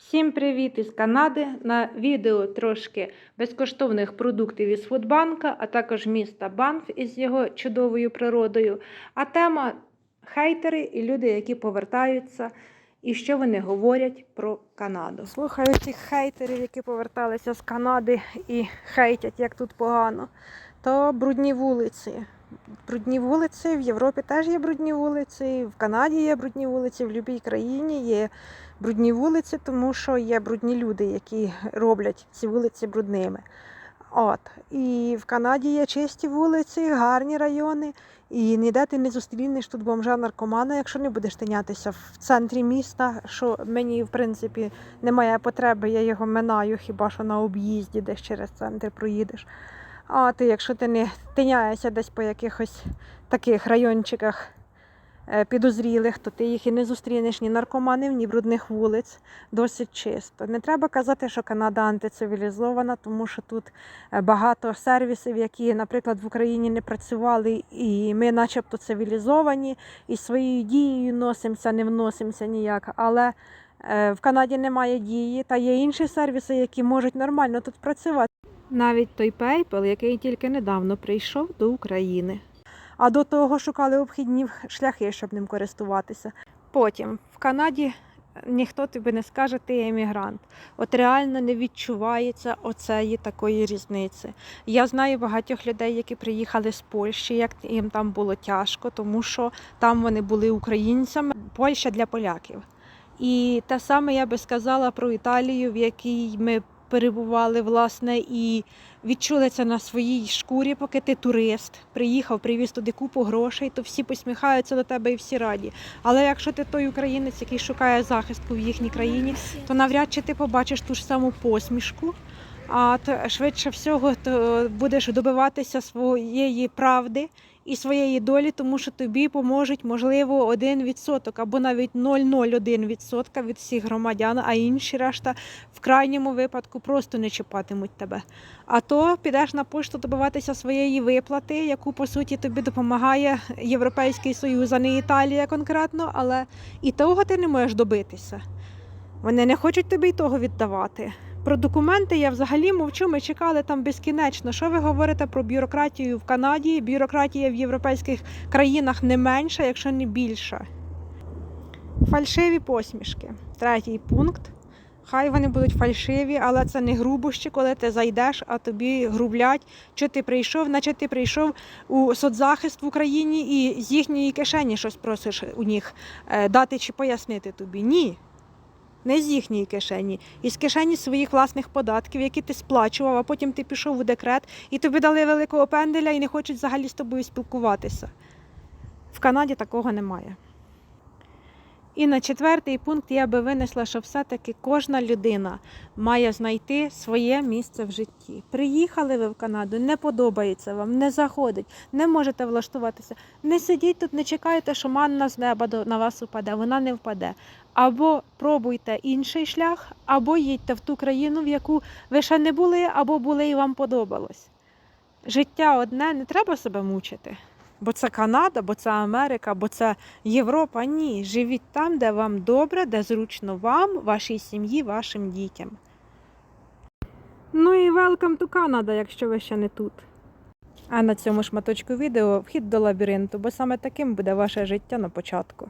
Всім привіт із Канади! На відео трошки безкоштовних продуктів із Фудбанка, а також міста Банф із його чудовою природою. А тема хейтери і люди, які повертаються, і що вони говорять про Канаду. Слухаю цих хейтерів, які поверталися з Канади і хейтять, як тут погано. То брудні вулиці. Брудні вулиці в Європі теж є брудні вулиці, в Канаді є брудні вулиці, в будь-якій країні є брудні вулиці, тому що є брудні люди, які роблять ці вулиці брудними. От. І в Канаді є чисті вулиці, гарні райони. І ніде ти не зустрінеш тут бомжа наркомана, якщо не будеш тинятися в центрі міста, що мені, в принципі, немає потреби, я його минаю, хіба що на об'їзді десь через центр проїдеш. А ти, якщо ти не тиняєшся десь по якихось таких райончиках е, підозрілих, то ти їх і не зустрінеш ні наркоманів, ні брудних вулиць. Досить чисто. Не треба казати, що Канада антицивілізована, тому що тут е, багато сервісів, які, наприклад, в Україні не працювали, і ми, начебто, цивілізовані, і своєю дією носимося, не вносимося ніяк. Але в Канаді немає дії, та є інші сервіси, які можуть нормально тут працювати. Навіть той PayPal, який тільки недавно прийшов до України. А до того шукали обхідні шляхи, щоб ним користуватися. Потім в Канаді ніхто тобі не скаже, ти емігрант. От реально не відчувається оцеї такої різниці. Я знаю багатьох людей, які приїхали з Польщі, як їм там було тяжко, тому що там вони були українцями. Польща для поляків. І те саме я би сказала про Італію, в якій ми перебували, власне, і відчули це на своїй шкурі, поки ти турист, приїхав, привіз туди купу грошей, то всі посміхаються до тебе і всі раді. Але якщо ти той українець, який шукає захистку в їхній країні, то навряд чи ти побачиш ту ж саму посмішку. А швидше всього то будеш добиватися своєї правди і своєї долі, тому що тобі поможуть, можливо, 1% або навіть 0,01% від всіх громадян, а інші решта в крайньому випадку просто не чіпатимуть тебе. А то підеш на пошту добиватися своєї виплати, яку по суті тобі допомагає Європейський Союз, а не Італія конкретно, але і того ти не можеш добитися. Вони не хочуть тобі й того віддавати. Про документи я взагалі мовчу. Ми чекали там безкінечно. Що ви говорите про бюрократію в Канаді? Бюрократія в європейських країнах не менша, якщо не більша. Фальшиві посмішки. Третій пункт. Хай вони будуть фальшиві, але це не грубощі, коли ти зайдеш, а тобі грублять, чи ти прийшов, наче ти прийшов у соцзахист в Україні і з їхньої кишені щось просиш у них е, дати чи пояснити тобі. Ні. Не з їхньої кишені, із кишені своїх власних податків, які ти сплачував, а потім ти пішов у декрет і тобі дали великого пенделя і не хочуть взагалі з тобою спілкуватися. В Канаді такого немає. І на четвертий пункт я би винесла, що все-таки кожна людина має знайти своє місце в житті. Приїхали ви в Канаду, не подобається вам, не заходить, не можете влаштуватися. Не сидіть тут, не чекайте, що манна з неба на вас упаде, вона не впаде. Або пробуйте інший шлях, або їдьте в ту країну, в яку ви ще не були, або були і вам подобалось. Життя одне, не треба себе мучити. Бо це Канада, бо це Америка, бо це Європа. Ні. Живіть там, де вам добре, де зручно вам, вашій сім'ї, вашим дітям. Ну і welcome to Canada, якщо ви ще не тут. А на цьому шматочку відео вхід до лабіринту, бо саме таким буде ваше життя на початку.